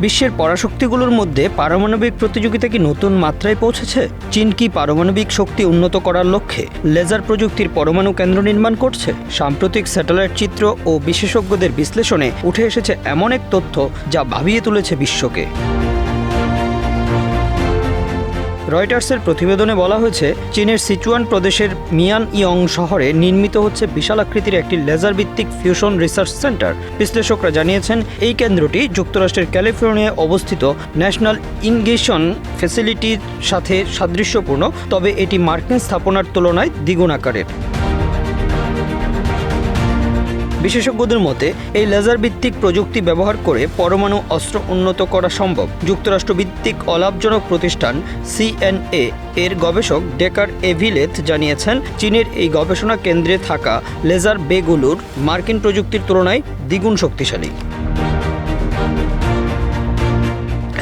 বিশ্বের পরাশক্তিগুলোর মধ্যে পারমাণবিক প্রতিযোগিতা কি নতুন মাত্রায় পৌঁছেছে? চীন কি পারমাণবিক শক্তি উন্নত করার লক্ষ্যে লেজার প্রযুক্তির পরমাণু কেন্দ্র নির্মাণ করছে? সাম্প্রতিক স্যাটেলাইট চিত্র ও বিশেষজ্ঞদের বিশ্লেষণে উঠে এসেছে এমন এক তথ্য যা ভাবিয়ে তুলেছে বিশ্বকে। রয়টার্সের প্রতিবেদনে বলা হয়েছে, চীনের সিচুয়ান প্রদেশের মিয়ান ইয়ং শহরে নির্মিত হচ্ছে বিশাল আকৃতির একটি লেজার ভিত্তিক ফিউশন রিসার্চ সেন্টার। বিশ্লেষকরা জানিয়েছেন, এই কেন্দ্রটি যুক্তরাষ্ট্রের ক্যালিফোর্নিয়ায় অবস্থিত ন্যাশনাল ইনগেশন ফেসিলিটির সাথে সাদৃশ্যপূর্ণ, তবে এটি মার্কিন স্থাপনার তুলনায় দ্বিগুণ আকারের। বিশেষজ্ঞদের মতে, এই লেজার ভিত্তিক প্রযুক্তি ব্যবহার করে পরমাণু অস্ত্র উন্নত করা সম্ভব। যুক্তরাষ্ট্র ভিত্তিক অলাভজনক প্রতিষ্ঠান সিএনএ এর গবেষক ডেকার এভিলেথ জানিয়েছেন, চীনের এই গবেষণা কেন্দ্রে থাকা লেজার বেগুলোর মার্কিন প্রযুক্তির তুলনায় দ্বিগুণ শক্তিশালী।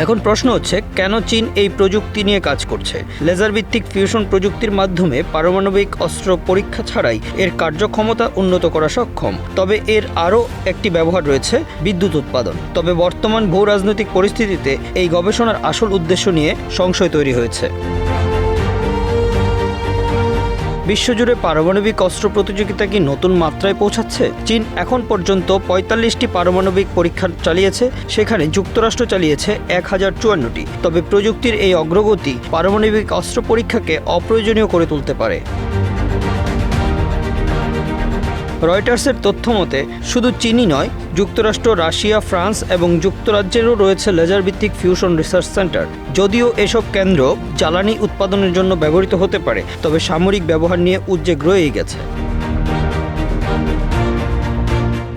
এখন প্রশ্ন হচ্ছে, কেন চীন এই প্রযুক্তি নিয়ে কাজ করছে? লেজার ভিত্তিক ফিউশন প্রযুক্তির মাধ্যমে পারমাণবিক অস্ত্র পরীক্ষা ছাড়াই এর কার্যক্ষমতা উন্নত করা সক্ষম। তবে এর আরও একটি ব্যবহার রয়েছে, বিদ্যুৎ উৎপাদন। তবে বর্তমান ভূ রাজনৈতিক পরিস্থিতিতে এই গবেষণার আসল উদ্দেশ্য নিয়ে সংশয় তৈরি হয়েছে। বিশ্বজুড়ে পারমাণবিক অস্ত্র প্রতিযোগিতা কি নতুন মাত্রায় পৌঁছাচ্ছে? চীন এখন পর্যন্ত পঁয়তাল্লিশটি পারমাণবিক পরীক্ষা চালিয়েছে, সেখানে যুক্তরাষ্ট্র চালিয়েছে এক হাজার চুয়ান্নটি। তবে প্রযুক্তির এই অগ্রগতি পারমাণবিক অস্ত্র পরীক্ষাকে অপ্রয়োজনীয় করে তুলতে পারে। রয়টার্সের তথ্য মতে, শুধু চীনই নয়, যুক্তরাষ্ট্র, রাশিয়া, ফ্রান্স এবং যুক্তরাজ্যেরও রয়েছে লেজার ভিত্তিক ফিউশন রিসার্চ সেন্টার। যদিও এসব কেন্দ্র জ্বালানি উৎপাদনের জন্য ব্যবহৃত হতে পারে, তবে সামরিক ব্যবহার নিয়ে উদ্বেগ রয়েই গেছে।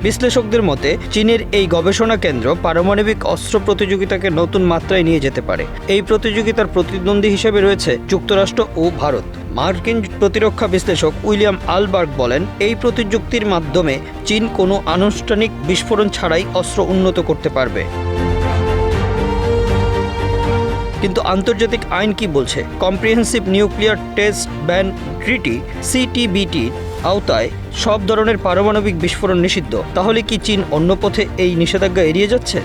বিশ্লেষকদের মতে, চীনের এই গবেষণা কেন্দ্র পারমাণবিক অস্ত্র প্রতিযোগিতাকে নতুন মাত্রায় নিয়ে যেতে পারে। এই প্রতিযোগিতার প্রতিদ্বন্দ্বী হিসেবে রয়েছে যুক্তরাষ্ট্র ও ভারত। মার্কিন প্রতিরক্ষা বিশ্লেষক উইলিয়াম আলবার্গ বলেন, এই প্রতিযুক্তির মাধ্যমে চীন কোনো আনুষ্ঠানিক বিস্ফোরণ ছাড়াই অস্ত্র উন্নত করতে পারবে। কিন্তু আন্তর্জাতিক আইন কি বলছে? Comprehensive nuclear test ban treaty, CTBT আওতায় সব ধরনের পারমাণবিক বিস্ফোরণ নিষিদ্ধ। তাহলে কি চীন অন্য পথে এই নিষেধাজ্ঞা এড়িয়ে যাচ্ছে?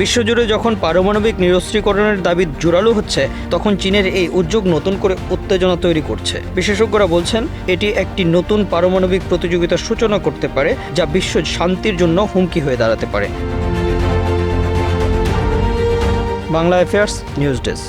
বিশ্বজুড়ে যখন পারমাণবিক নিরস্ত্রীকরণের দাবি জোরালো হচ্ছে, তখন চীনের এই উদ্যোগ নতুন করে উত্তেজনা তৈরি করছে। বিশেষজ্ঞরা বলছেন, এটি একটি নতুন পারমাণবিক প্রতিযোগিতার সূচনা করতে পারে, যা বিশ্ব শান্তির জন্য হুমকি হয়ে দাঁড়াতে পারে। Bangla affairs news desk.